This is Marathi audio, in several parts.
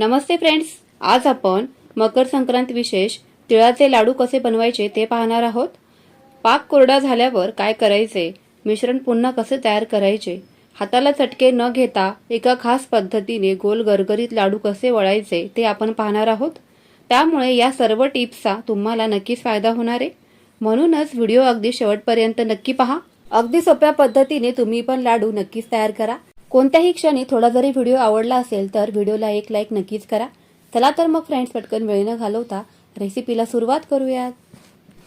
नमस्ते फ्रेंड्स आज आपण मकर संक्रांत विशेष तिळाचे लाडू कसे बनवायचे ते पाहणार आहोत. पाक कोरडा झाल्यावर काय करायचे? मिश्रण पुन्हा कसे तयार करायचे? हाताला चटके न घेता एका खास पद्धतीने गोल गरगरीत लाडू कसे वळायचे ते आपण पाहणार आहोत. त्यामुळे या सर्व टिप्सचा तुम्हाला नक्कीच फायदा होणार आहे. म्हणूनच व्हिडिओ अगदी शेवटपर्यंत नक्की पहा. अगदी सोप्या पद्धतीने तुम्ही पण लाडू नक्कीच तयार करा. कोणत्याही क्षणी थोडा जरी व्हिडिओ आवडला असेल तर व्हिडिओला एक लाईक नक्कीच करा. चला तर मग फ्रेंड्स पटकन वेळ न घालवता रेसिपीला सुरुवात करूयात.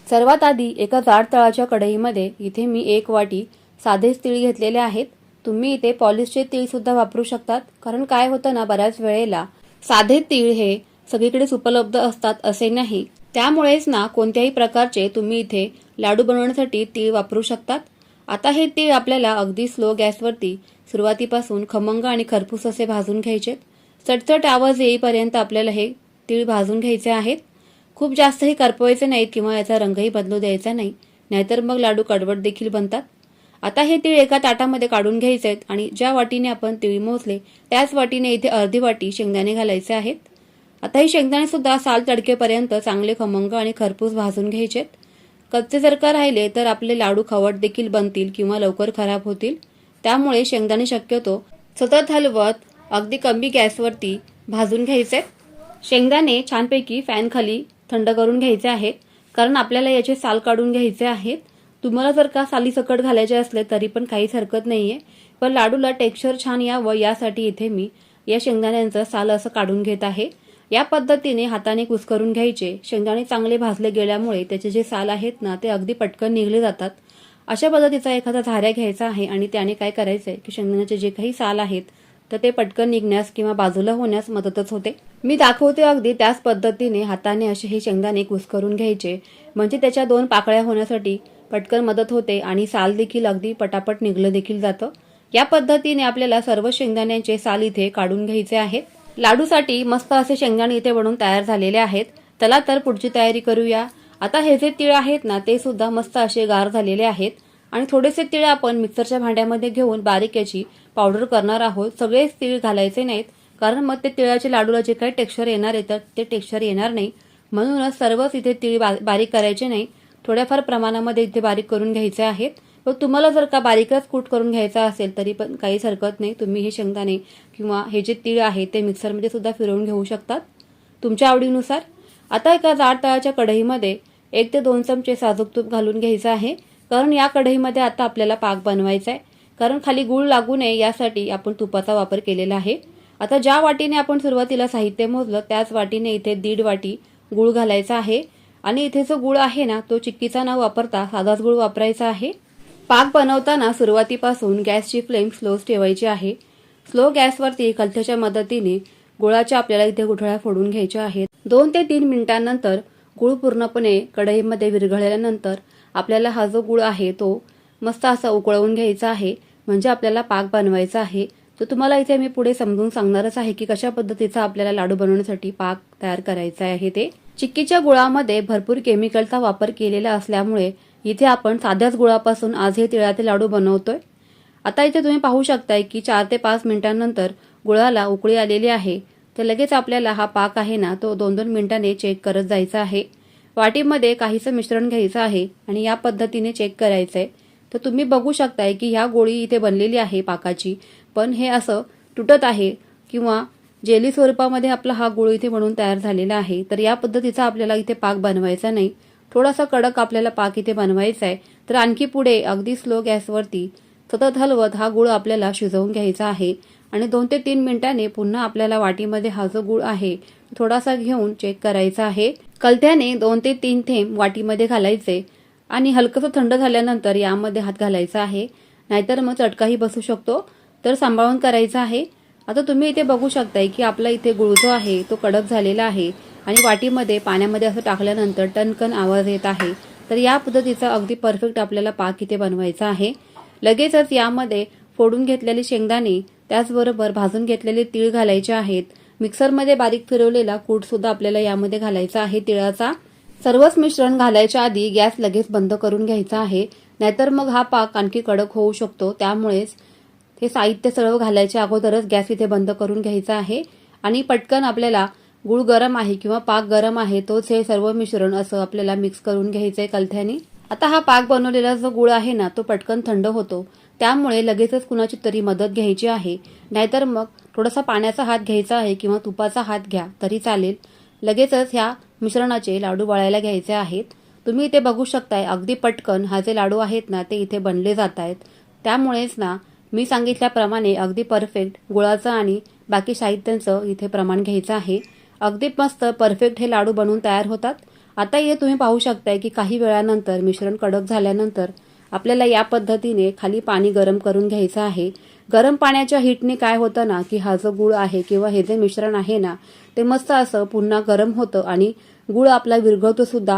सर्वात आधी एका जाड तळाच्या कढईमध्ये इथे मी एक वाटी साधेच तीळ घेतलेले आहेत. तुम्ही इथे पॉलिशचे तीळसुद्धा वापरू शकतात. कारण काय होतं ना बऱ्याच वेळेला साधे तीळ हे सगळीकडेच उपलब्ध असतात असे नाही. त्यामुळेच ना कोणत्याही प्रकारचे तुम्ही इथे लाडू बनवण्यासाठी तीळ वापरू शकतात. आता हे तीळ आपल्याला अगदी स्लो गॅसवरती सुरुवातीपासून खमंग आणि खरपूस असे भाजून घ्यायचे. चटचट आवाज येईपर्यंत आपल्याला हे तीळ भाजून घ्यायचे आहेत. खूप जास्तही करपवायचे नाहीत किंवा याचा रंगही बदलू द्यायचा नाही. नाहीतर मग लाडू कडवट देखील बनतात. आता हे तीळ एका ताटामध्ये काढून घ्यायचे आहेत आणि ज्या वाटीने आपण तीळ मोजले त्याच वाटीने इथे अर्धी वाटी शेंगदाणे घालायचे आहेत. आता हे शेंगदाणे सुद्धा साल तडकेपर्यंत चांगले खमंग आणि खरपूस भाजून घ्यायचे आहेत. कच्चे जर का राहिले तर आपले लाडू खवट देखील बनतील किंवा लवकर खराब होतील. त्यामुळे शेंगदाणे शक्यतो सतत हलवत अगदी कमी गॅसवरती भाजून घ्यायचे. शेंगदाणे छानपैकी फॅनखाली थंड करून घ्यायचे आहेत. कारण आपल्याला याचे साल काढून घ्यायचे आहेत. तुम्हाला जर का साली सकट घालायचे असले तरी पण काहीच हरकत नाहीये. पण लाडूला टेक्स्चर छान यावं यासाठी इथे मी या शेंगदाण्यांचं साल असं काढून घेत आहे. या पद्धतीने हाताने कुस्करून घ्यायचे. शेंगदाणे चांगले भाजले गेल्यामुळे त्याचे जे साल आहेत ना ते अगदी पटकन निघले जातात. अशा पद्धतीचा एखादा झाऱ्या घ्यायचा आहे आणि त्याने काय करायचंय की शेंगदाण्याचे जे काही साल आहेत तर ते पटकन निघण्यास किंवा बाजूला होण्यास मदतच होते. मी दाखवते अगदी त्याच पद्धतीने हाताने असे हे शेंगदाणे कुस्करून घ्यायचे. म्हणजे त्याच्या दोन पाकळ्या होण्यासाठी पटकन मदत होते आणि साल देखील अगदी पटापट निघलं देखील जातं. या पद्धतीने आपल्याला सर्व शेंगदाण्यांचे साल इथे काढून घ्यायचे आहेत. लाडूसाठी मस्त असे शेंगदाणे इथे बनवून तयार झालेले आहेत. चला तर पुढची तयारी करूया. आता हे जे तीळ आहेत ना ते सुद्धा मस्त असे गार झालेले आहेत. आणि थोडेसे तीळ आपण मिक्सरच्या भांड्यामध्ये घेऊन बारीक याची पावडर करणार आहोत. सगळेच तीळ घालायचे नाहीत कारण मग ते तिळाच्या लाडूला जे काही टेक्स्चर येणार आहे तर ते टेक्स्चर येणार नाही. म्हणूनच सर्वच इथे तीळ बा- बारीक करायचे नाही. थोड्याफार प्रमाणामध्ये इथे बारीक करून घ्यायचे आहेत. व तुम्हाला जर का बारीकच कूट करून घ्यायचा असेल तरी पण काहीच हरकत नाही. तुम्ही हे शेंगदाणे किंवा हे जे तीळ आहे ते मिक्सरमध्ये सुद्धा फिरवून घेऊ शकतात. तुमच्या आवडीनुसार. आता एका जाड तळाच्या कढईमध्ये एक ते दोन चमचे साजूक तूप घालून घ्यायचं आहे. कारण या कढईमध्ये आता आपल्याला पाक बनवायचा आहे कारण खाली गुळ लागू नये यासाठी आपण तुपाचा वापर केलेला आहे. आता ज्या वाटीने आपण सुरुवातीला साहित्य मोजलं त्याच वाटीने इथे दीड वाटी गुळ घालायचा आहे. आणि इथे जो गुळ आहे ना तो चिक्कीचा न वापरता साधाच गुळ वापरायचा आहे. पाक बनवताना सुरुवातीपासून गॅसची फ्लेम स्लो ठेवायची आहे. स्लो गॅसवरती कलथ्याच्या मदतीने गुळाच्या आपल्याला इथे गुठळ्या फोडून घ्यायच्या आहेत. दोन ते तीन मिनिटांनंतर गुळ पूर्णपणे कढईमध्ये विरघळल्यानंतर आपल्याला हा जो गुळ आहे तो मस्त असा उकळवून घ्यायचा आहे. म्हणजे आपल्याला पाक बनवायचा आहे. तर तुम्हाला इथे मी पुढे समजून सांगणारच आहे की कशा पद्धतीचा आपल्याला लाडू बनवण्यासाठी पाक तयार करायचा आहे ते. चिक्कीच्या गुळामध्ये भरपूर केमिकलचा वापर केलेला असल्यामुळे इथे आपण साध्याच गुळापासून आज हे तिळाचे लाडू बनवतोय. आता इथे तुम्ही पाहू शकताय की चार ते पाच मिनिटांनंतर गुळाला उकळी आलेली आहे. तर लगेच आपल्याला हा पाक आहे ना तो दोन दोन मिनिटाने चेक करत जायचा आहे. वाटीमध्ये काहीचं मिश्रण घ्यायचं आहे आणि या पद्धतीने चेक करायचं आहे तर तुम्ही बघू शकताय की ह्या गोळी इथे बनलेली आहे पाकाची. पण हे असं तुटत आहे किंवा जेली स्वरूपामध्ये आपला हा गुळ इथे म्हणून तयार झालेला आहे. तर या पद्धतीचा आपल्याला इथे पाक बनवायचा नाही. थोडासा कडक आपल्याला पाक इथे बनवायचा आहे तर आणखी पुढे अगदी स्लो गॅसवरती सतत हलवत हा गुळ आपल्याला शिजवून घ्यायचा आहे. आणि दोन ते तीन मिनिटांनी पुन्हा आपल्याला वाटीमध्ये हा जो गुळ आहे थोडासा घेऊन चेक करायचा आहे. कलत्याने दोन ते तीन थेंब वाटीमध्ये घालायचे आणि हलकंसं थंड झाल्यानंतर यामध्ये हात घालायचा आहे. नाहीतर मग चटकाही बसू शकतो. तर सांभाळून करायचा आहे. आता तुम्ही इथे बघू शकताय की आपला इथे गुळ जो आहे तो कडक झालेला आहे आणि वाटीमध्ये पाण्यामध्ये असं टाकल्यानंतर टनकन आवाज येत आहे. तर या पद्धतीचा अगदी परफेक्ट आपल्याला पाक इथे बनवायचा आहे. लगेचच यामध्ये फोडून घेतलेले शेंगदाणे त्याचबरोबर भाजून घेतलेले तीळ घालायचे आहेत. मिक्सरमध्ये बारीक फिरवलेला कूट सुद्धा आपल्याला यामध्ये घालायचा आहे. तिळाचा सर्वच मिश्रण घालायच्या आधी गॅस लगेच बंद करून घ्यायचा आहे. नाहीतर मग हा पाक आणखी कडक होऊ शकतो. त्यामुळेच हे साहित्य सर्व घालायच्या अगोदरच गॅस इथे बंद करून घ्यायचा आहे. आणि पटकन आपल्याला गुळ गरम आहे किंवा पाक गरम आहे तोच हे सर्व मिश्रण असं आपल्याला मिक्स करून घ्यायचंय कलथ्याने. आता हा पाक बनवलेला जो गुळ आहे ना तो पटकन थंड होतो. त्यामुळे लगेचच कुणाची तरी मदत घ्यायची आहे. नाहीतर मग थोडासा पाण्याचा हात घ्यायचा आहे किंवा तुपाचा हात घ्या तरी चालेल. लगेचच ह्या मिश्रणाचे लाडू वळायला घ्यायचे आहेत. तुम्ही इथे बघू शकताय अगदी पटकन हा जे लाडू आहेत ना ते इथे बनले जात आहेत त्यामुळेच ना मी सांगितल्याप्रमाणे अगदी परफेक्ट गुळाचं आणि बाकी साहित्यांचं इथे प्रमाण घ्यायचं आहे. अगदी मस्त परफेक्ट हे लाडू बनवून तयार होतात. आता हे तुम्ही पाहू शकताय की काही वेळानंतर मिश्रण कडक झाल्यानंतर आपल्याला या पद्धतीने खाली पाणी गरम करून घ्यायचं आहे. गरम पाण्याच्या हिटने काय होतं ना की हा जो गुळ आहे किंवा हे जे मिश्रण आहे ना ते मस्त असं पुन्हा गरम होतं आणि गुळ आपला विरघळतो सुद्धा.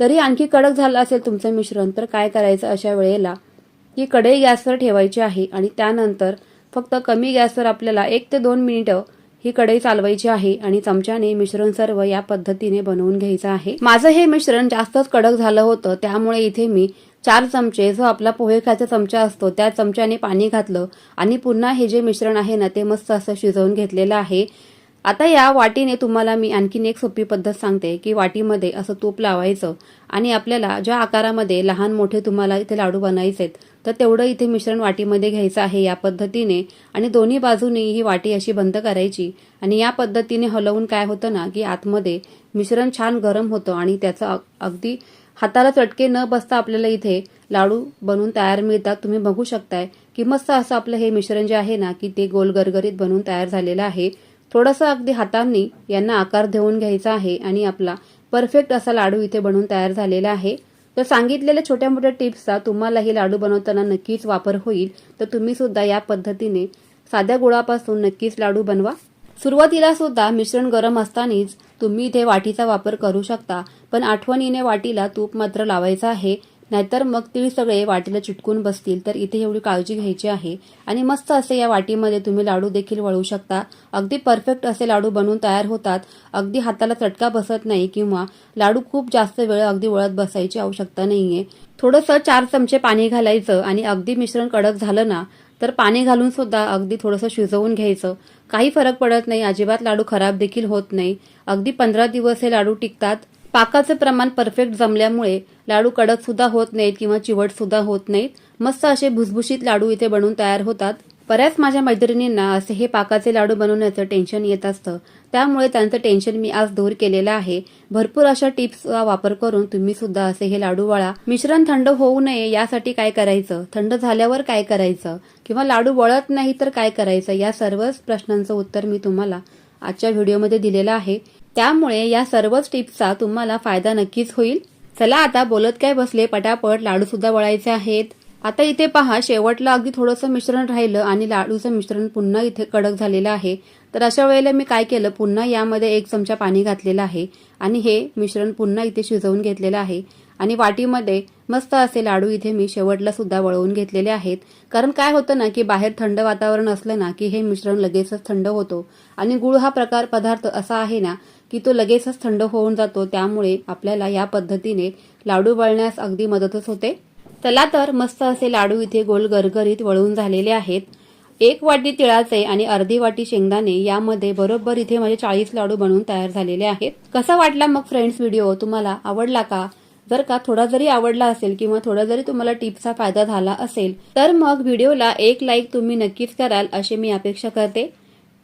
तरी आणखी कडक झालं असेल तुमचं मिश्रण तर काय करायचं अशा वेळेला? ही कढई गॅसवर ठेवायची आहे आणि त्यानंतर फक्त कमी गॅसवर आपल्याला एक ते दोन मिनिटं ही कढई चालवायची आहे आणि चमच्याने मिश्रण सर्व या पद्धतीने बनवून घ्यायचं आहे. माझं हे मिश्रण जास्तच कडक झालं होतं त्यामुळे इथे मी चार चमचे जो आपला पोहे खायचा चमचा असतो त्या चमच्याने पाणी घातलं आणि पुन्हा हे जे मिश्रण आहे ना ते मस्त असं शिजवून घेतलेलं आहे. आता या वाटीने तुम्हाला मी आणखीन एक सोपी पद्धत सांगते की वाटीमध्ये असं तूप लावायचं आणि आपल्याला ज्या आकारामध्ये लहान मोठे तुम्हाला इथे लाडू बनायचे आहेत तर तेवढं इथे मिश्रण वाटीमध्ये घ्यायचं आहे या पद्धतीने आणि दोन्ही बाजूनी ही वाटी अशी बंद करायची आणि या पद्धतीने हलवून काय होतं ना की आतमध्ये मिश्रण छान गरम होतं आणि त्याचं अग- अगदी हाताला चटके न बसता आपल्याला इथे लाडू बनवून तयार मिळतात. तुम्ही बघू शकताय की मस्त असं आपलं हे मिश्रण जे आहे ना की ते गोल गरगरीत बनवून तयार झालेलं आहे. थोडंसं अगदी हातांनी यांना आकार देऊन घ्यायचा आहे आणि आपला परफेक्ट असा लाडू इथे बनवून तयार झालेला आहे. तर सांगितलेल्या छोट्या मोठ्या टिप्सचा तुम्हालाही लाडू बनवताना नक्कीच वापर होईल. तर तुम्ही सुद्धा या पद्धतीने साध्या गुळापासून नक्कीच लाडू बनवा. सुरुवातीला सुद्धा मिश्रण गरम असतानाच तुम्ही इथे वाटीचा वापर करू शकता पण आठवणीने वाटीला तूप मात्र लावायचं आहे नाहीतर मग तीळ सगळे वाटीला चिटकून बसतील तर इथे एवढी काळजी घ्यायची आहे. आणि मस्त असे या वाटीमध्ये तुम्ही लाडू देखील वळू शकता. अगदी परफेक्ट असे लाडू बनवून तयार होतात. अगदी हाताला चटका बसत नाही किंवा लाडू खूप जास्त वेळ अगदी वळत बसायची आवश्यकता नाहीये. थोडंसं चार चमचे पाणी घालायचं आणि अगदी मिश्रण कडक झालं ना तर पाणी घालून सुद्धा अगदी थोडंसं शिजवून घ्यायचं. काही फरक पडत नाही अजिबात लाडू खराब देखील होत नाही. अगदी पंधरा दिवस हे लाडू टिकतात. पाकाचे प्रमाण परफेक्ट जमल्यामुळे लाडू कडक सुद्धा होत नाहीत किंवा चिवट सुद्धा होत नाहीत. मस्त असे भुसभुशीत लाडू इथे बनवून तयार होतात. बऱ्याच माझ्या मैत्रिणींना असे हे पाकाचे लाडू बनवण्याचं टेन्शन येत असतं. त्यामुळे त्यांचं टेन्शन मी आज दूर केलेलं आहे. भरपूर अशा टिप्सचा वापर करून तुम्ही सुद्धा असे हे लाडू वळा. मिश्रण थंड होऊ नये यासाठी काय करायचं? थंड झाल्यावर काय करायचं? किंवा लाडू वळत नाही तर काय करायचं? या सर्वच प्रश्नांचं उत्तर मी तुम्हाला आजच्या व्हिडिओमध्ये दिलेलं आहे. त्यामुळे या सर्वच टिप्सचा तुम्हाला फायदा नक्कीच होईल. चला आता बोलत काय बसले? पटापट लाडू सुद्धा वळायचे आहेत. आता इथे पहा शेवटला अगदी थोडंसं मिश्रण राहिलं आणि लाडूचं मिश्रण पुन्हा इथे कडक झालेलं आहे. तर अशा वेळेला मी काय केलं पुन्हा यामध्ये एक चमचा पाणी घातलेलं आहे आणि हे मिश्रण पुन्हा इथे शिजवून घेतलेलं आहे. आणि वाटीमध्ये मस्त असे लाडू इथे मी शेवटला सुद्धा वळवून घेतलेले आहेत. कारण काय होतं ना की बाहेर थंड वातावरण असलं ना की हे मिश्रण लगेचच थंड होतो. आणि गुळ हा प्रकार पदार्थ असा आहे ना की तो लगेचच थंड होऊन जातो. त्यामुळे आपल्याला या पद्धतीने लाडू वळण्यास अगदी मदतच होते. चला तर मस्त असे लाडू इथे गोल गरगरीत वळून झालेले आहेत. एक वाटी तिळाचे आणि अर्धी वाटी शेंगदाणे यामध्ये बरोबर इथे माझे चाळीस लाडू बनवून तयार झालेले आहेत. कसा वाटला मग फ्रेंड्स व्हिडिओ तुम्हाला आवडला का? जर का थोडा जरी आवडला असेल किंवा थोडा जरी तुम्हाला टिप्सचा फायदा झाला असेल तर मग व्हिडिओला एक लाईक तुम्ही नक्कीच कराल अशी मी अपेक्षा करते.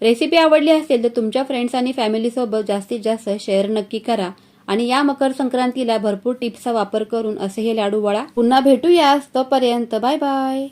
रेसिपी आवडली असेल तर तुमच्या फ्रेंड्स आणि फॅमिलीसोबत जास्तीत जास्त शेअर नक्की करा. आणि या मकर संक्रांतीला भरपूर टिप्सचा वापर करून असे हे लाडू वळा पुन्हा भेटूया तोपर्यंत बाय बाय.